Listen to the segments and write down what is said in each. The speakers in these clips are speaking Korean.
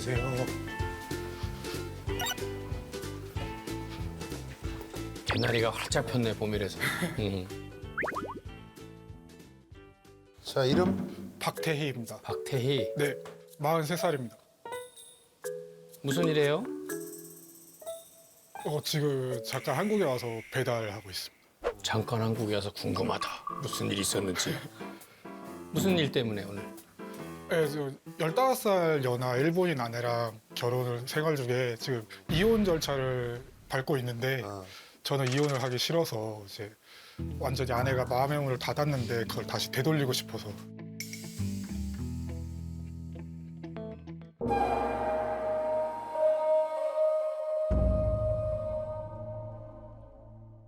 안녕하세요. 개나리가 활짝 폈네 봄이라서. 음. 자 이름 박태희입니다. 박태희 네, 43살입니다. 무슨 일이에요? 어, 지금 잠깐 한국에 와서 배달하고 있습니다. 잠깐 한국에 와서 궁금하다. 무슨 일이 있었는지. 무슨 일 때문에 오늘? 네, 저 15살 연하 일본인 아내랑 결혼을 생활 중에 지금 이혼 절차를 밟고 있는데 아, 저는 이혼을 하기 싫어서 이제 완전히 아내가 마음의 문을 닫았는데 그걸 다시 되돌리고 싶어서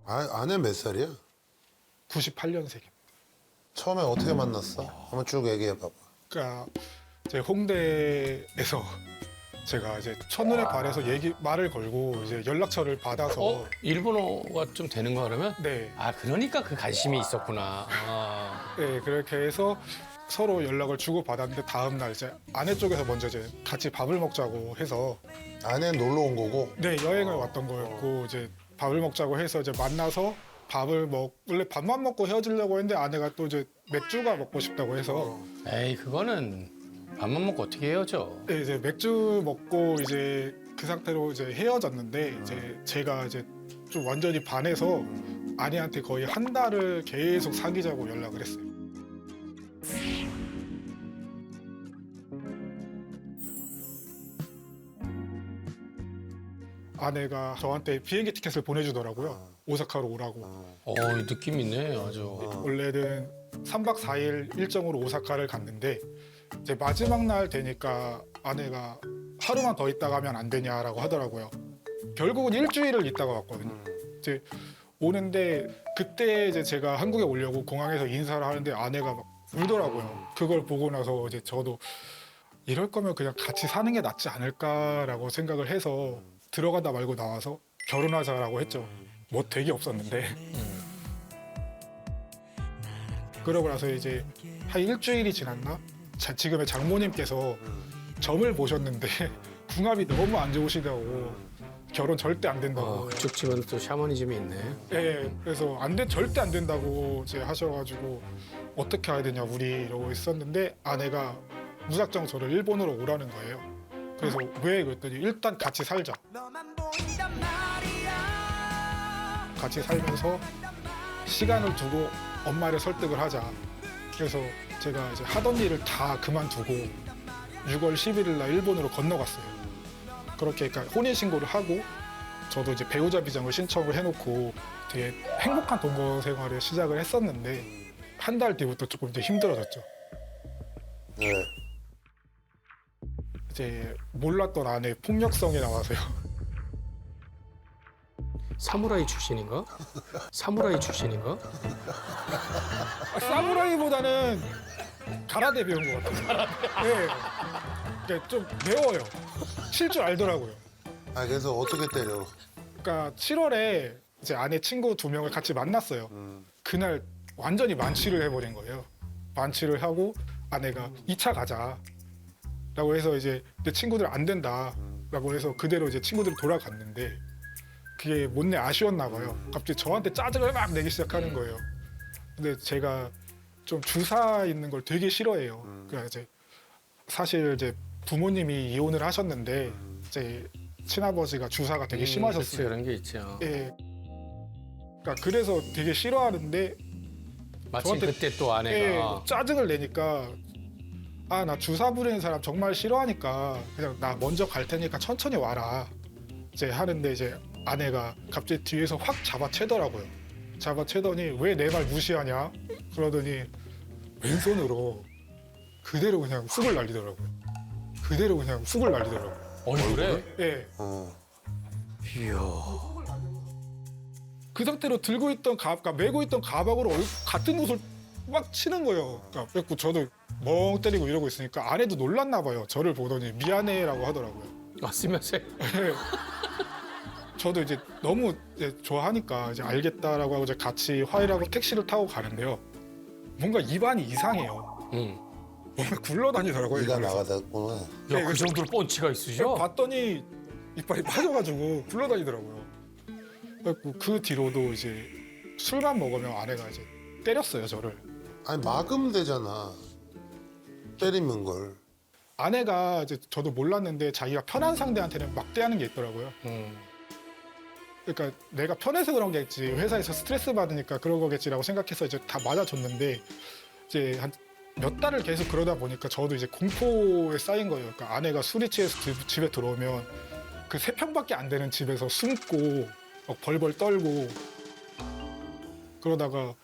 아 아내 몇 살이야? 98년생입니다. 처음에 어떻게 만났어? 한번 쭉 얘기해 봐봐. 그러니까 제 홍대에서 제가 이제 첫눈에 반해서 얘기 말을 걸고 이제 연락처를 받아서 어? 일본어가 좀 되는 거 그러면? 네, 아 그러니까 그 관심이 있었구나. 아. 네 그렇게 해서 서로 연락을 주고 받았는데 다음 날 이제 아내 쪽에서 먼저 이제 같이 밥을 먹자고 해서 아내 놀러 온 거고. 네 여행을 왔던 거였고 이제 밥을 먹자고 해서 이제 만나서 밥을 먹 원래 밥만 먹고 헤어지려고 했는데 아내가 또 이제 맥주가 먹고 싶다고 해서 에이 그거는 밥만 먹고 어떻게 헤어져? 네, 이제 맥주 먹고 이제 그 상태로 이제 헤어졌는데 이제 제가 이제 좀 완전히 반해서 아내한테 거의 한 달을 계속 사귀자고 연락을 했어요. 아내가 저한테 비행기 티켓을 보내주더라고요. 오사카로 오라고. 어 느낌 있네 아주. 원래는 3박 4일 일정으로 오사카를 갔는데 이제 마지막 날 되니까 아내가 하루만 더 있다 가면 안 되냐라고 하더라고요. 결국은 일주일을 있다가 왔거든요. 이제 오는데 그때 이제 제가 한국에 오려고 공항에서 인사를 하는데 아내가 막 울더라고요. 그걸 보고 나서 이제 저도 이럴 거면 그냥 같이 사는 게 낫지 않을까라고 생각을 해서 들어가다 말고 나와서 결혼하자라고 했죠. 뭐 되게 없었는데. 그러고 나서 이제 한 일주일이 지났나? 자, 지금의 장모님께서 점을 보셨는데 궁합이 너무 안 좋으시다고 결혼 절대 안 된다고. 어, 그쪽 집은 또 샤머니즘이 있네. 예, 그래서 안 돼, 절대 안 된다고 이제 하셔가지고 어떻게 해야 되냐 우리 이러고 있었는데 아내가 무작정 저를 일본으로 오라는 거예요. 그래서 왜 그랬더니 일단 같이 살자. 같이 살면서 시간을 두고 엄마를 설득을 하자. 그래서 제가 이제 하던 일을 다 그만두고 6월 11일 날 일본으로 건너갔어요. 그렇게 그러니까 혼인 신고를 하고 저도 이제 배우자 비장을 신청을 해놓고 되게 행복한 동거 생활을 시작을 했었는데 한 달 뒤부터 조금 이제 힘들어졌죠. 네. 이제 몰랐던 아내 폭력성이 나와서요. 사무라이 출신인가? 사무라이 출신인가? 아, 사무라이보다는 가라데 배운 것 같아요. 네. 그러니까 좀 매워요. 칠 줄 알더라고요. 아 그래서 어떻게 때려? 그러니까 7월에 이제 아내 친구 두 명을 같이 만났어요. 음. 그날 완전히 만취를 해버린 거예요. 만취를 하고 아내가 2차 가자. 라고 해서 이제 내 친구들 안 된다. 라고 해서 그대로 이제 친구들이 돌아갔는데 그게 못내 아쉬웠나 봐요. 갑자기 저한테 짜증을 막 내기 시작하는 거예요. 근데 제가 좀 주사 있는 걸 되게 싫어해요. 그러니까 이제 사실 이제 부모님이 이혼을 하셨는데 이제 친아버지가 주사가 되게 음, 심하셨어요. 그런 게 있죠. 예. 그러니까 그래서 되게 싫어하는데 마침 저한테- 그때 또 예, 아내가 짜증을 내니까 아 나 주사 부리는 사람 정말 싫어하니까 그냥 나 먼저 갈 테니까 천천히 와라 이제 하는데 이제 아내가 갑자기 뒤에서 확 잡아채더라고요. 잡아채더니 왜 내 말 무시하냐 그러더니 왼손으로 그대로 그냥 쑥을 날리더라고요. 그대로 그냥 쑥을 날리더라고요. 얼굴에 예. 어. 이야 그 상태로 들고 있던 가, 그러니까 메고 있던 가방으로 얼- 같은 옷을 막 치는 거예요. 그러니까 그래갖고 저도 멍 때리고 이러고 있으니까 아내도 놀랐나 봐요. 저를 보더니 미안해라고 하더라고요. 아 쓰면서 저도 이제 너무 이제 좋아하니까 이제 알겠다라고 하고 이제 같이 화해라고 택시를 타고 가는데요. 뭔가 입안이 이상해요. 응. 뭔가 굴러다니더라고요. 이빨에서. 나가다구나. 야, 그 정도로 펀치가 있으셔? 봤더니 이빨이 빠져가지고 굴러다니더라고요. 그래갖고 그 뒤로도 이제 술만 먹으면 아내가 이제 때렸어요 저를. 아니 막으면 되잖아. 때리는 걸. 아내가 이제 저도 몰랐는데 자기가 편한 상대한테는 막대하는 게 있더라고요. 음. 그러니까 내가 편해서 그런 게겠지 회사에서 스트레스 받으니까 그런 거겠지라고 생각해서 이제 다 맞아줬는데 이제 한 몇 달을 계속 그러다 보니까 저도 이제 공포에 쌓인 거예요. 그러니까 아내가 술이 취해서 집- 집에 들어오면 그 세 평밖에 안 되는 집에서 숨고 막 벌벌 떨고 그러다가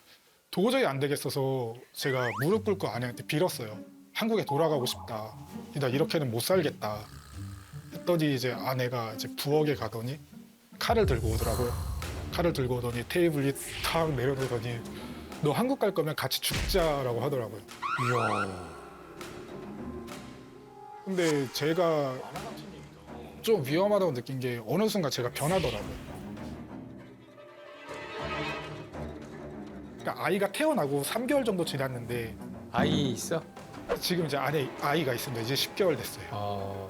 도저히 안 되겠어서 제가 무릎 꿇고 아내한테 빌었어요. 한국에 돌아가고 싶다. 나 이렇게는 못 살겠다. 했더니 이제 아내가 이제 부엌에 가더니 칼을 들고 오더라고요. 칼을 들고 오더니 테이블 위탁 내려놓더니 너 한국 갈 거면 같이 죽자라고 하더라고요. 이야. 근데 제가 좀 위험하다고 느낀 게 어느 순간 제가 변하더라고요. 그러니까 아이가 태어나고 3개월 정도 지났는데 아이 있어? 지금 이제 안에 아이가 있습니다. 이제 10개월 됐어요. 어.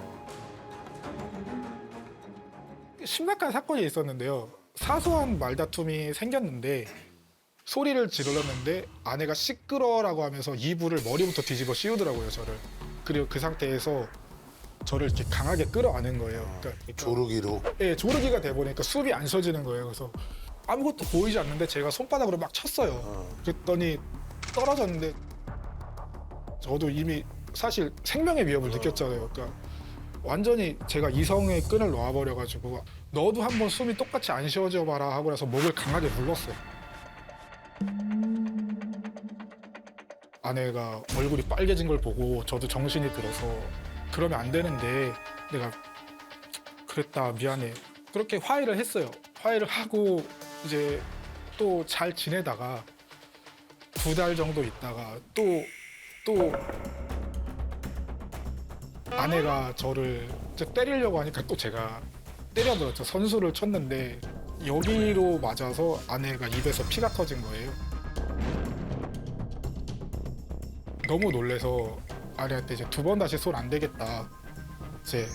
심각한 사건이 있었는데요. 사소한 말다툼이 생겼는데 소리를 지르렀는데 아내가 시끄러라고 하면서 이불을 머리부터 뒤집어 씌우더라고요 저를. 그리고 그 상태에서 저를 이렇게 강하게 끌어안은 거예요. 그러니까 조르기로. 예, 조르기가 돼 보니까 숨이 안 쉬어지는 거예요. 그래서 아무것도 보이지 않는데 제가 손바닥으로 막 쳤어요. 어. 그랬더니 떨어졌는데 저도 이미 사실 생명의 위협을 느꼈잖아요. 그러니까 완전히 제가 이성의 끈을 놓아버려가지고 너도 한번 숨이 똑같이 안 쉬어져 봐라 하고 나서 목을 강하게 눌렀어요. 아내가 얼굴이 빨개진 걸 보고 저도 정신이 들어서 그러면 안 되는데 내가 그랬다 미안해 그렇게 화해를 했어요. 화해를 하고 이제 또 잘 지내다가 두 달 정도 있다가 또 또 아내가 저를 때리려고 하니까 또 제가 때려들었죠. 선수를 쳤는데 여기로 맞아서 아내가 입에서 피가 터진 거예요. 너무 놀래서 아내한테 이제 두 번 다시 손안 되겠다 이제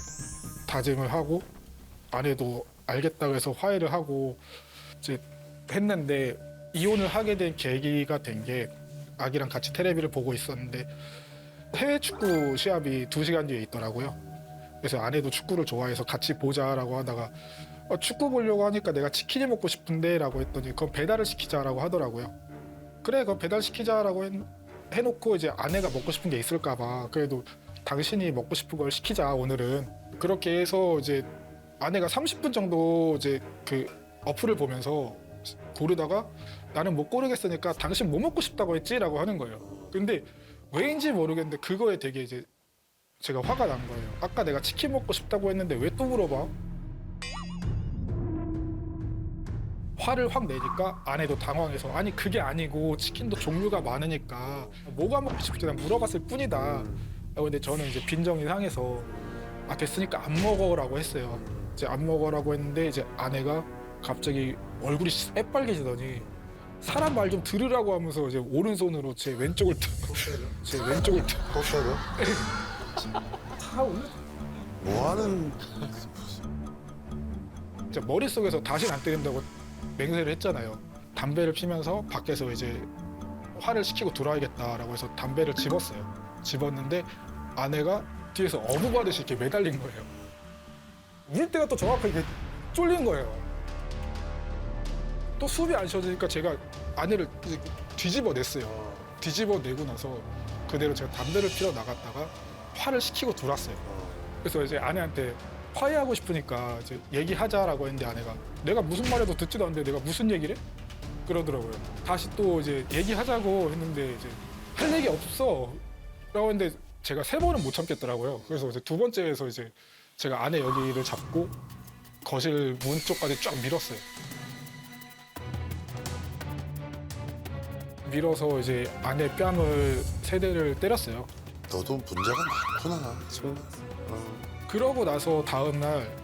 다짐을 하고 아내도 알겠다고 해서 화해를 하고 이제 했는데 이혼을 하게 된 계기가 된게 아기랑 같이 테레비를 보고 있었는데 해외 축구 시합이 두 시간 뒤에 있더라고요. 그래서 아내도 축구를 좋아해서 같이 보자라고 하다가 어, 축구 보려고 하니까 내가 치킨이 먹고 싶은데라고 했더니 그럼 배달을 시키자라고 하더라고요. 그래 그럼 배달 시키자라고 했, 해놓고 이제 아내가 먹고 싶은 게 있을까봐 그래도 당신이 먹고 싶은 걸 시키자 오늘은 그렇게 해서 이제 아내가 30분 정도 이제 그 어플을 보면서 고르다가 나는 못 고르겠으니까 당신 뭐 먹고 싶다고 했지라고 하는 거예요. 근데 왜인지 모르겠는데 그거에 되게 이제 제가 화가 난 거예요. 아까 내가 치킨 먹고 싶다고 했는데 왜 또 물어봐? 화를 확 내니까 아내도 당황해서 아니 그게 아니고 치킨도 종류가 많으니까 뭐가 먹고 싶을지 난 물어봤을 뿐이다. 아, 근데 저는 이제 빈정이 상해서 아 됐으니까 안 먹어라고 했어요. 이제 안 먹어라고 했는데 이제 아내가 갑자기 얼굴이 새빨개지더니 사람 말 좀 들으라고 하면서 이제 오른손으로 제 왼쪽을 드- 제 왼쪽을 올려 뭐 하는 이제 머릿속에서 다시는 안 때린다고 맹세를 했잖아요. 담배를 피면서 밖에서 이제 화를 시키고 들어와야겠다라고 해서 담배를 집었어요. 집었는데 아내가 뒤에서 어부바듯이 이렇게 매달린 거예요. 물 때가 또 정확하게 이렇게 쫄린 거예요. 또 숨이 안 쉬어지니까 제가 아내를 이제 뒤집어 냈어요. 뒤집어 내고 나서 그대로 제가 담배를 피러 나갔다가 화를 시키고 들어왔어요. 그래서 이제 아내한테 화해하고 싶으니까 이제 얘기하자라고 했는데 아내가 내가 무슨 말해도 듣지도 않는데 내가 무슨 얘기를 해? 그러더라고요. 다시 또 이제 얘기하자고 했는데 이제 할 얘기 없어. 라고 했는데 제가 세 번은 못 참겠더라고요. 그래서 이제 두 번째에서 이제 제가 아내 여기를 잡고 거실 문 쪽까지 쫙 밀었어요. 밀어서 이제 아내 뺨을 세 대를 때렸어요. 너도 문제가 많구나. 정말. 어. 그러고 나서 다음 날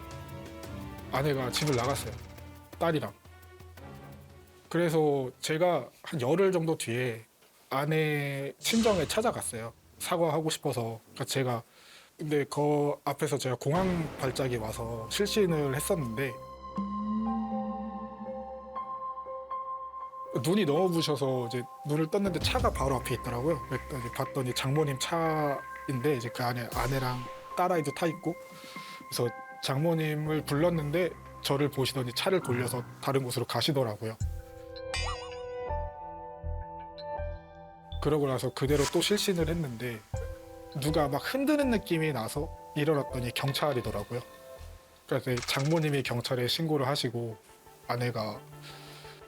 아내가 집을 나갔어요. 딸이랑. 그래서 제가 한 열흘 정도 뒤에 아내 친정에 찾아갔어요. 사과하고 싶어서 그러니까 제가 근데 그 앞에서 제가 공황 발작이 와서 실신을 했었는데 눈이 너무 부셔서 이제 눈을 떴는데 차가 바로 앞에 있더라고요. 그랬더니 봤더니 장모님 차인데 이제 그 안에 아내랑 딸아이도 타 있고 그래서 장모님을 불렀는데 저를 보시더니 차를 돌려서 다른 곳으로 가시더라고요. 그러고 나서 그대로 또 실신을 했는데 누가 막 흔드는 느낌이 나서 일어났더니 경찰이더라고요. 그래서 장모님이 경찰에 신고를 하시고 아내가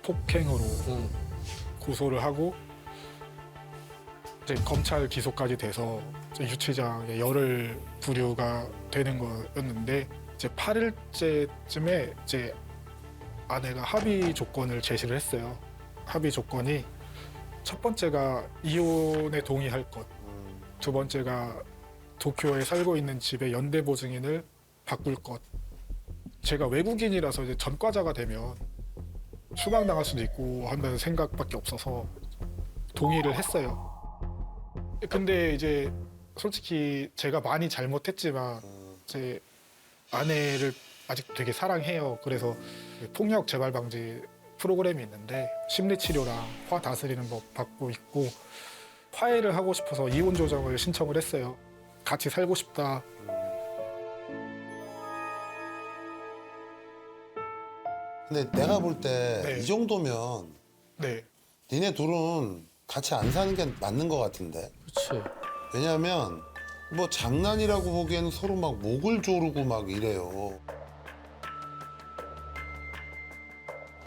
폭행으로 응. 고소를 하고 이제 검찰 기소까지 돼서 유치장에 열흘 부류가 되는 거였는데 이제 8일째쯤에 이제 아내가 합의 조건을 제시를 했어요. 합의 조건이 첫 번째가 이혼에 동의할 것, 두 번째가 도쿄에 살고 있는 집의 연대 보증인을 바꿀 것. 제가 외국인이라서 이제 전과자가 되면 추방당할 수도 있고 한다는 생각밖에 없어서 동의를 했어요. 근데 이제 솔직히 제가 많이 잘못했지만 제 아내를 아직 되게 사랑해요. 그래서 폭력 재발 방지 프로그램이 있는데 심리 치료랑 화 다스리는 법 받고 있고 화해를 하고 싶어서 이혼 조정을 신청을 했어요. 같이 살고 싶다. 근데 내가 볼때이 네. 정도면 네, 니네 둘은 같이 안 사는 게 맞는 것 같은데. 그렇지. 왜냐하면 뭐 장난이라고 보기에는 서로 막 목을 조르고 막 이래요.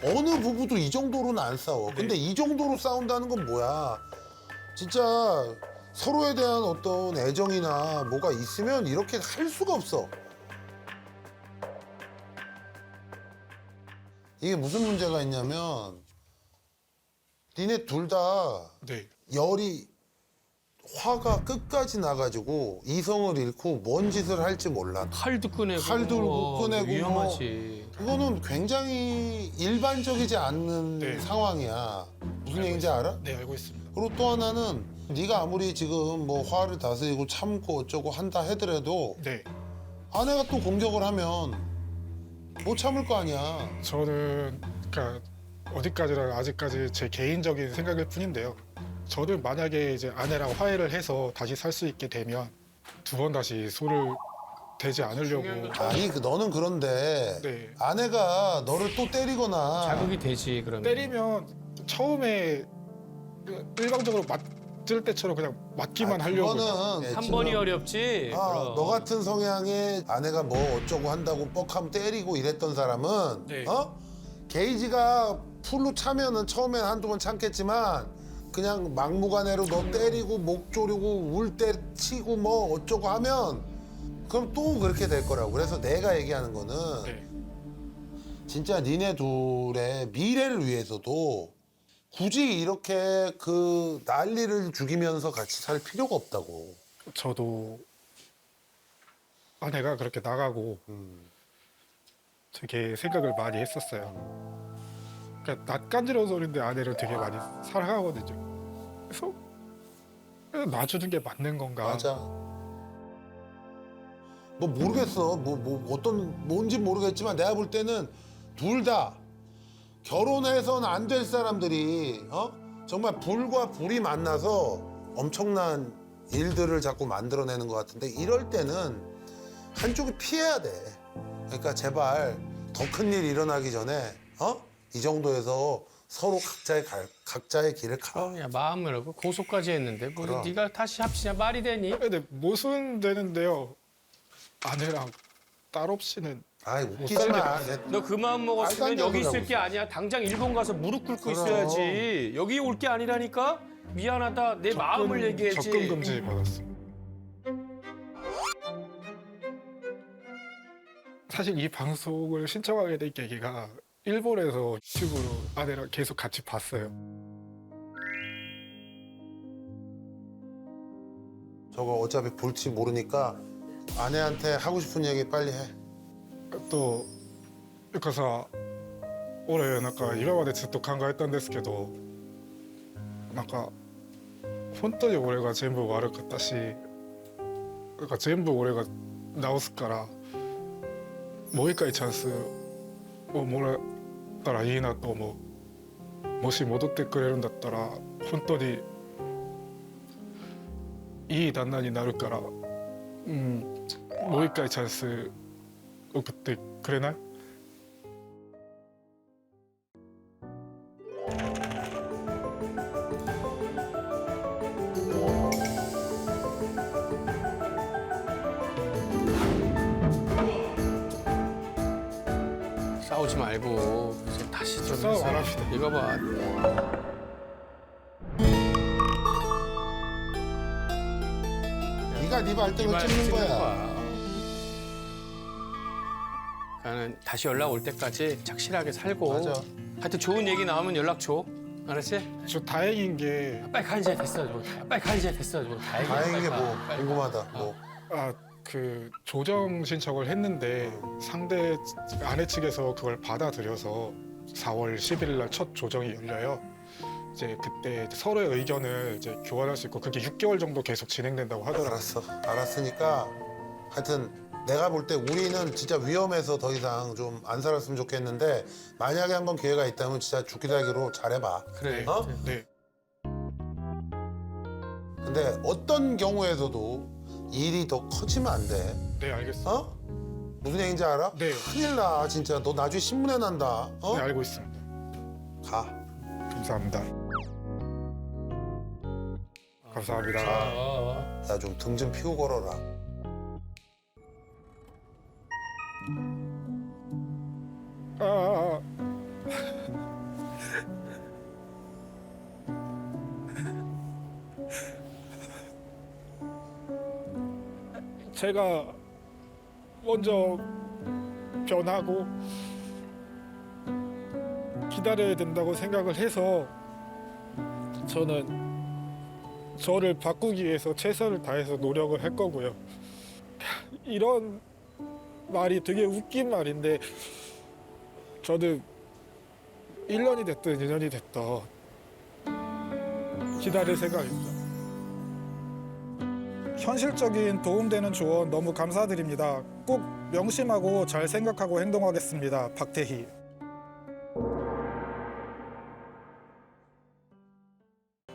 어느 부부도 이 정도로는 안 싸워. 근데 이 정도로 싸운다는 건 뭐야? 진짜 서로에 대한 어떤 애정이나 뭐가 있으면 이렇게 할 수가 없어. 이게 무슨 문제가 있냐면 니네 둘 다 네, 열이 화가 끝까지 나가지고 이성을 잃고 뭔 짓을 할지 몰라. 칼도 꺼내고. 칼 들고 꺼내고 뭐. 위험하지. 그거는 굉장히 일반적이지 않는 네. 상황이야. 무슨 얘기인지 알아? 네 알고 있습니다. 그리고 또 하나는 네가 아무리 지금 뭐 화를 다스리고 참고 어쩌고 한다 하더라도 네, 아내가 또 공격을 하면 못 참을 거 아니야. 저는 그러니까 어디까지나 아직까지 제 개인적인 생각일 뿐인데요. 저는 만약에 이제 아내랑 화해를 해서 다시 살 수 있게 되면 두 번 다시 소를 대지 않으려고 아니 그 너는 그런데 네. 아내가 너를 또 때리거나 자극이 되지 그러면. 때리면 처음에 그 일방적으로 맞 을 때처럼 그냥 맞기만 아, 하려고 그거는 한 지금 번이 어렵지. 아, 그럼. 너 같은 성향의 아내가 뭐 어쩌고 한다고 뻑하면 때리고 이랬던 사람은 네. 어? 게이지가 풀로 차면은 처음엔 한두 번 참겠지만 그냥 막무가내로 너 때리고 목 조르고 울 때 치고 뭐 어쩌고 하면 그럼 또 그렇게 될 거라고. 그래서 내가 얘기하는 거는 네. 진짜 니네 둘의 미래를 위해서도 굳이 이렇게 그 난리를 죽이면서 같이 살 필요가 없다고. 저도 아내가 그렇게 나가고 되게 생각을 많이 했었어요. 그러니까 낯간지러운 소리인데 아내를 되게 많이 사랑하거든요. 그래서 그냥 놔주는 게 맞는 건가? 맞아. 뭐 모르겠어. 뭐, 뭐 어떤 뭔지 모르겠지만 내가 볼 때는 둘 다 결혼해서는 안 될 사람들이 어? 정말 불과 불이 만나서 엄청난 일들을 자꾸 만들어내는 것 같은데 이럴 때는 한쪽이 피해야 돼. 그러니까 제발 더 큰 일 일어나기 전에 어? 이 정도에서 서로 각자의 갈- 각자의 길을 가. 어, 야 마음을 열고 고소까지 했는데 뭐 그럼. 네가 다시 합치냐 말이 되니? 근데 무슨 되는데요? 아내랑 딸 없이는 아이 웃기지 마. 내- 너그 마음 말도 먹었으면 안 여기 있을 게 아니야. 당장 일본 가서 무릎 꿇고 그럼. 있어야지. 여기 올 게 아니라니까. 미안하다. 내 마음을 얘기했지. 접근 금지 받았어요. 사실 이 방송을 신청하게 된 계기가 일본에서 유튜브로 아내랑 계속 같이 봤어요. 저거 어차피 볼지 모르니까 아내한테 하고 싶은 얘기 빨리 해. とゆかさ俺なんか今までずっと考えたんですけどなんか本当に俺が全部悪かったしなんか全部俺が直すからもう一回チャンスをもらったらいいなと思う。もし戻ってくれるんだったら本当にいい旦那になるから、うん、もう一回チャンス 어, 그때 그랬나요? 싸우지 말고 이제 이거 봐. 네 찍는 거야. 그러니까는 다시 연락 올 때까지 착실하게 살고 맞아. 하여튼 좋은 얘기 나오면 연락 줘. 알았지? 저 다행인 게 빨리 가 이제 됐어. 저. 빨리 가 이제 됐어. 저. 다행이야. 다행인 게 빨리 뭐 가. 빨리 가. 궁금하다. 뭐 아, 그 조정 신청을 했는데 상대 아내 측에서 그걸 받아들여서 4월 11일 날 첫 조정이 열려요. 이제 그때 서로의 의견을 이제 교환할 수 있고 그게 6개월 정도 계속 진행된다고 하더라고요. 알았어. 알았으니까 하여튼 내가 볼 때 우리는 진짜 위험해서 더 이상 좀 안 살았으면 좋겠는데 만약에 한 번 기회가 있다면 진짜 죽기 살기로 잘해봐. 그래. 어? 네. 근데 어떤 경우에서도 일이 더 커지면 안 돼. 네, 알겠습니다. 어? 무슨 얘기인지 알아? 네. 큰일 나 진짜. 너 나중에 신문에 난다. 어? 네, 알고 있습니다. 가. 감사합니다. 감사합니다. 어. 야좀등 좀 피고 걸어라. 아. 제가 먼저 변하고 기다려야 된다고 생각을 해서 저는 저를 바꾸기 위해서 최선을 다해서 노력을 할 거고요. 이런 말이 되게 웃긴 말인데 저도 1년이 됐든 2년이 됐든 기다릴 생각입니다. 현실적인 도움되는 조언 너무 감사드립니다. 꼭 명심하고 잘 생각하고 행동하겠습니다. 박태희.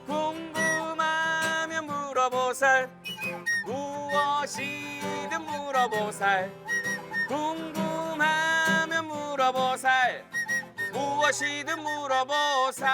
궁금하면 물어보살 무엇이든 물어보살 궁금하면 물어보살 무엇이든 물어보살